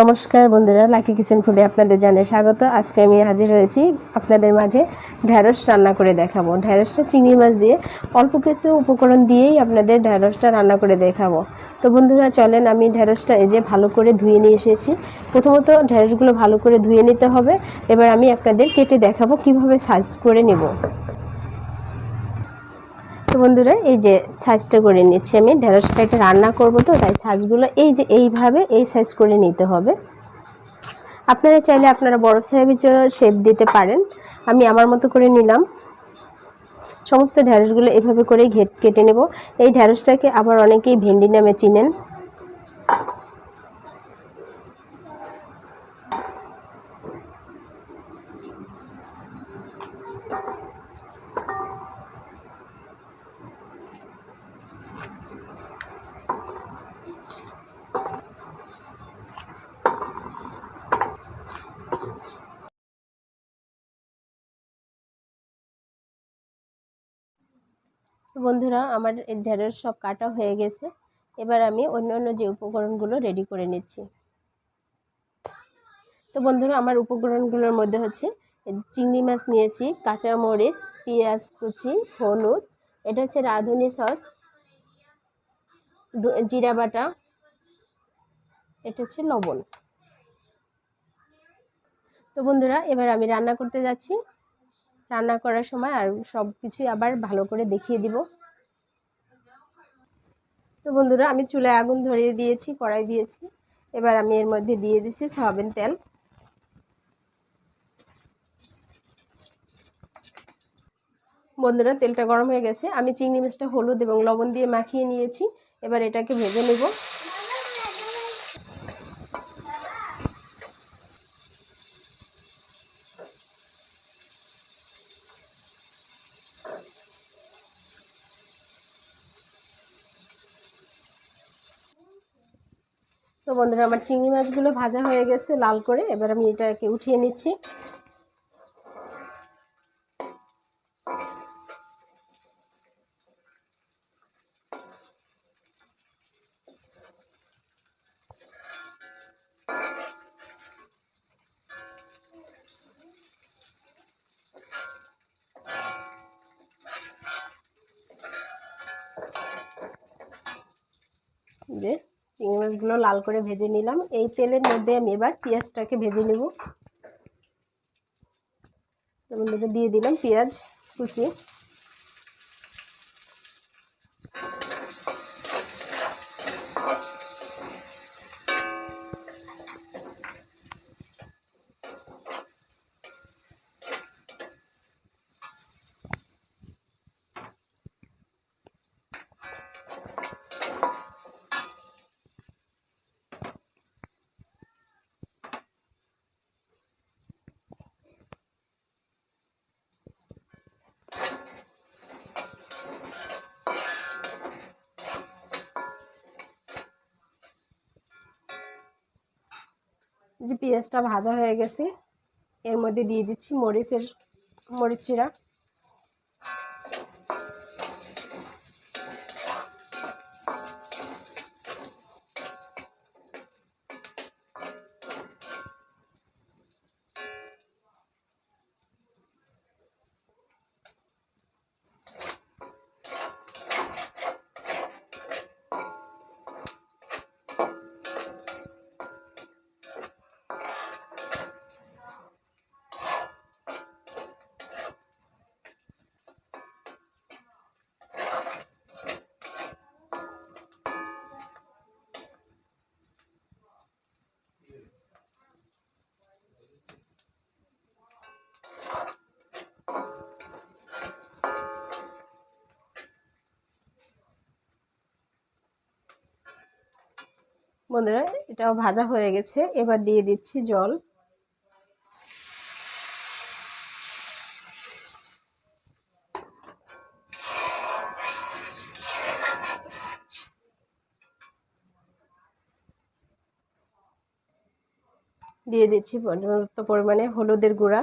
নমস্কার বন্ধুরা, lucky kitchen ফুডে আপনাদের জানাই স্বাগত। আজকে আমি হাজির হয়েছি আপনাদের মাঝে ঢ্যাঁড়স রান্না করে দেখাবো। ঢ্যাঁড়সটা চিংড়ি মাছ দিয়ে অল্প কিছু উপকরণ দিয়েই আপনাদের ঢ্যাঁড়সটা রান্না করে দেখাবো। তো বন্ধুরা, চলেন আমি ঢ্যাঁড়সটা এই যে ভালো করে ধুয়ে নিয়ে এসেছি। প্রথমত ঢ্যাঁড়সগুলো ভালো করে ধুয়ে নিতে হবে। এবার আমি আপনাদের কেটে দেখাবো কীভাবে সাইজ করে নেব। তো বন্ধুরা, এই যে সাইজটা করে নিচ্ছি আমি। ঢেঁড়সটা একটা রান্না করব তো, তাই সাইজগুলো এই যে এইভাবে এই সাইজ করে নিতে হবে। আপনারা চাইলে আপনারা বড় সাহেবের জন্য শেপ দিতে পারেন। আমি আমার মতো করে নিলাম। সমস্ত ঢেঁড়সগুলো এভাবে করেই ঘেট কেটে নেব। এই ঢেঁড়সটাকে আবার অনেকেই ভেন্ডি নামে চিনেন। বন্ধুরা, আমার ঢেঁড়স সব কাটা হয়ে গেছে। এবার আমি অন্য অন্য যে উপকরণগুলো রেডি করে নিচ্ছি। তো বন্ধুরা, আমার উপকরণগুলোর মধ্যে হচ্ছে চিংড়ি মাছ নিয়েছি, কাঁচামরিচ, পেঁয়াজ কুচি, হলুদ, এটা হচ্ছে রাঁধুনি সস জিরা বাটা, এটা হচ্ছে লবণ। তো বন্ধুরা, এবার আমি রান্না করতে যাচ্ছি। রান্না করার সময় আর সব কিছুই আবার ভালো করে দেখিয়ে দিব। তো বন্ধুরা, আমি চুলায় আগুন ধরিয়ে দিয়েছি, কড়াই দিয়েছি। এবার আমি এর মধ্যে দিয়ে দিচ্ছি সয়াবিন তেল। বন্ধুরা, তেলটা গরম হয়ে গেছে। আমি চিংড়ি মাছটা হলুদ এবং লবণ দিয়ে মাখিয়ে নিয়েছি। এবার এটাকে ভেজে নেব। তো বন্ধুরা, আমার চিংড়ি মাছগুলো ভাজা হয়ে গেছে লাল করে। এবার আমি এটাকে উঠিয়ে নিচ্ছি। যে চিংড়ি মাছগুলো লাল করে ভেজে নিলাম। এই তেলের মধ্যে আমি এবার পেঁয়াজটাকে ভেজে নেব। বন্ধুটা দিয়ে দিলাম পেঁয়াজ কুচি। যে পেঁয়াজটা ভাজা হয়ে গেছে এর মধ্যে দিয়ে দিচ্ছি মরিচের মরিচ চিরা। বন্ধুরা, এটাও ভাজা হয়ে গেছে। এবার দিয়ে দিচ্ছি জল। দিয়ে দিচ্ছি পর্যাপ্ত পরিমাণে হলুদের গুঁড়া।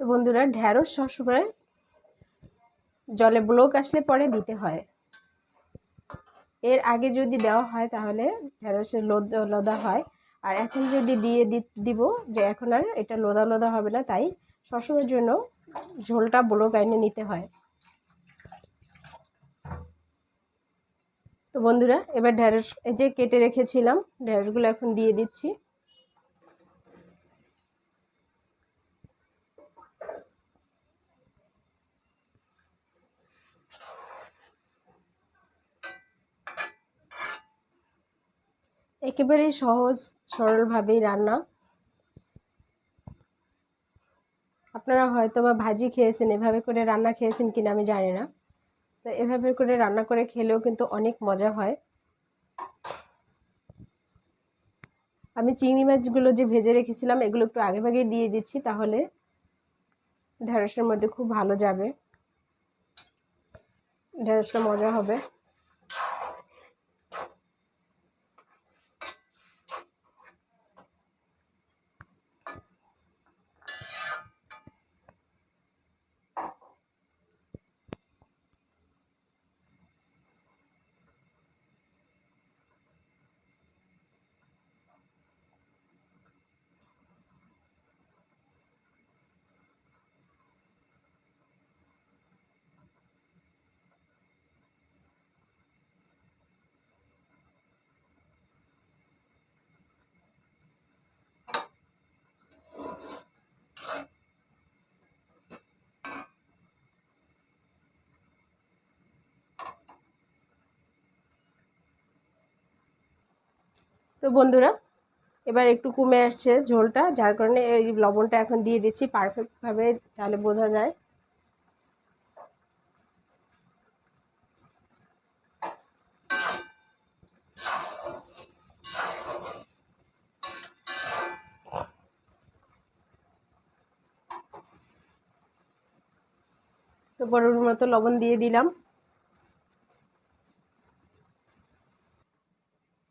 তো বন্ধুরা, ঢ্যাঁড়স সবসময় জলে ব্লক আসলে পরে দিতে হয়। এর আগে যদি দেওয়া হয় তাহলে ঢ্যাঁড়সের লোদ হয়। আর এখন যদি দিয়ে দিব যে এখন আর এটা লোদা লোদা হবে না, তাই সবসময়ের জন্য ঝোলটা ব্লক আইনে নিতে হয়। তো বন্ধুরা, এবার ঢ্যাঁড়স, এই যে কেটে রেখেছিলাম, ঢ্যাঁড়সগুলো এখন দিয়ে দিচ্ছি। একেবারেই সহজ, সরলভাবেই রান্না। আপনারা হয়তো বা ভাজি খেয়েছেন, এভাবে করে রান্না খেয়েছেন কিনা আমি জানি না। তো এভাবে করে রান্না করে খেলেও কিন্তু অনেক মজা হয়। আমি চিংড়ি মাছগুলো যে ভেজে রেখেছিলাম, এগুলো একটু আগে ভাগে দিয়ে দিচ্ছি, তাহলে ঢেঁড়সের মধ্যে খুব ভালো যাবে। ঢেঁড়সটা মজা হবে। তো বন্ধুরা, এবার একটু কমে আসছে ঝোলটা, যার কারণে এই লবণটা এখন দিয়ে দিচ্ছি পারফেক্টভাবে তাহলে বোঝা যায়। তো বড়োর মতো লবণ দিয়ে দিলাম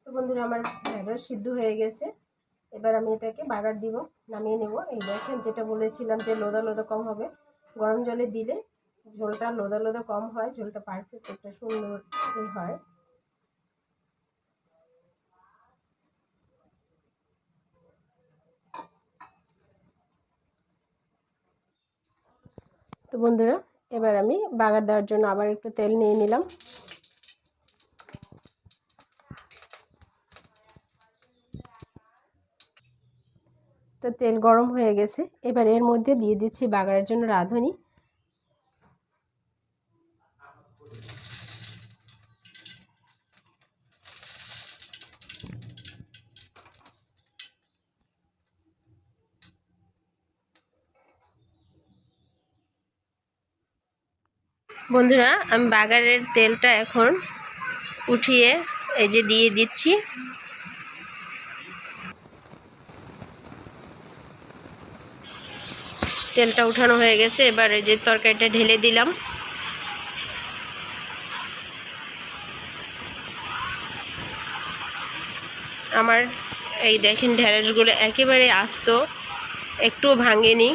তো বন্ধুরা আমার ঢ্যাঁড়স সিদ্ধ হয়ে গেছে। এবার আমি এটাকে বাগার দিব, নামিয়ে নেব। এই দেখেন, যেটা বলেছিলাম যে লোদা লোদা কম হবে, গরম জলে দিলে ঝোলটা লোদা লোদা কম হয়, ঝোলটা পারফেক্ট একটা সুন্দর হয়। তো বন্ধুরা, এবার আমি বাগার দেওয়ার জন্য আবার একটু তেল নিয়ে নিলাম। তো তেল গরম হয়ে গেছে। এবার এর মধ্যে দিয়ে দিচ্ছি বাগারের জন্য রাঁধুনি। বন্ধুরা, আমি বাগারের তেলটা এখন উঠিয়ে এই যে দিয়ে দিচ্ছি। তেলটা উঠানো হয়ে গেছে, এবার যে তরকারিটা ঢেলে দিলাম। আমার এই দেখেন ঢেঁড়সগুলো একেবারে আস্ত, একটুও ভাঙেনি।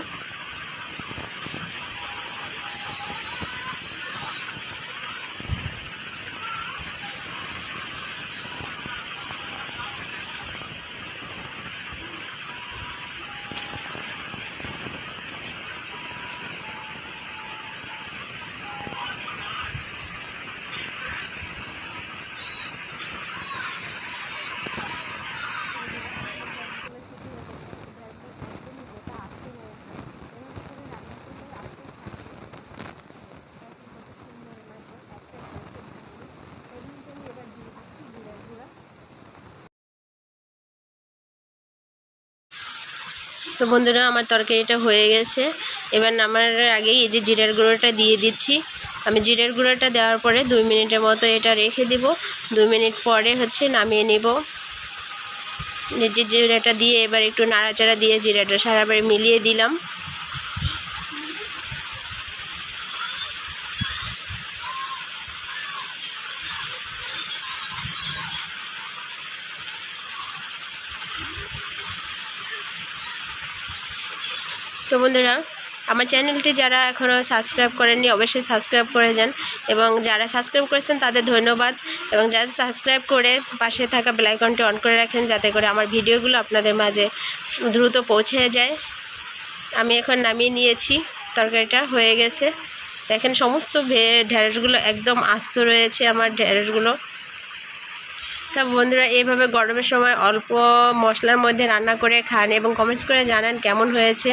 তো বন্ধুরা, আমার তরকারিটা হয়ে গেছে। এবার নামার আগেই এই যে জিরার গুঁড়োটা দিয়ে দিচ্ছি। আমি জিরার গুঁড়োটা দেওয়ার পরে দুই মিনিটের মতো এটা রেখে দিব। দুই মিনিট পরে হচ্ছে নামিয়ে নেব। যে জিরাটা দিয়ে এবার একটু নাড়াচাড়া দিয়ে জিরাটা সারাবার মিলিয়ে দিলাম। বন্ধুরা, আমার চ্যানেলটি যারা এখনও সাবস্ক্রাইব করেননি, অবশ্যই সাবস্ক্রাইব করে যান এবং যারা সাবস্ক্রাইব করেছেন তাদের ধন্যবাদ এবং যারা সাবস্ক্রাইব করে পাশে থাকা বেলাইকনটি অন করে রাখেন যাতে করে আমার ভিডিওগুলো আপনাদের মাঝে দ্রুত পৌঁছে যায়। আমি এখন নামিয়ে নিয়েছি, তরকারিটা হয়ে গেছে। দেখেন সমস্ত ঢেঁড়সগুলো একদম আস্ত রয়েছে আমার ঢেঁড়সগুলো। তা বন্ধুরা, এইভাবে গরমের সময় অল্প মশলার মধ্যে রান্না করে খান এবং কমেন্টস করে জানান কেমন হয়েছে।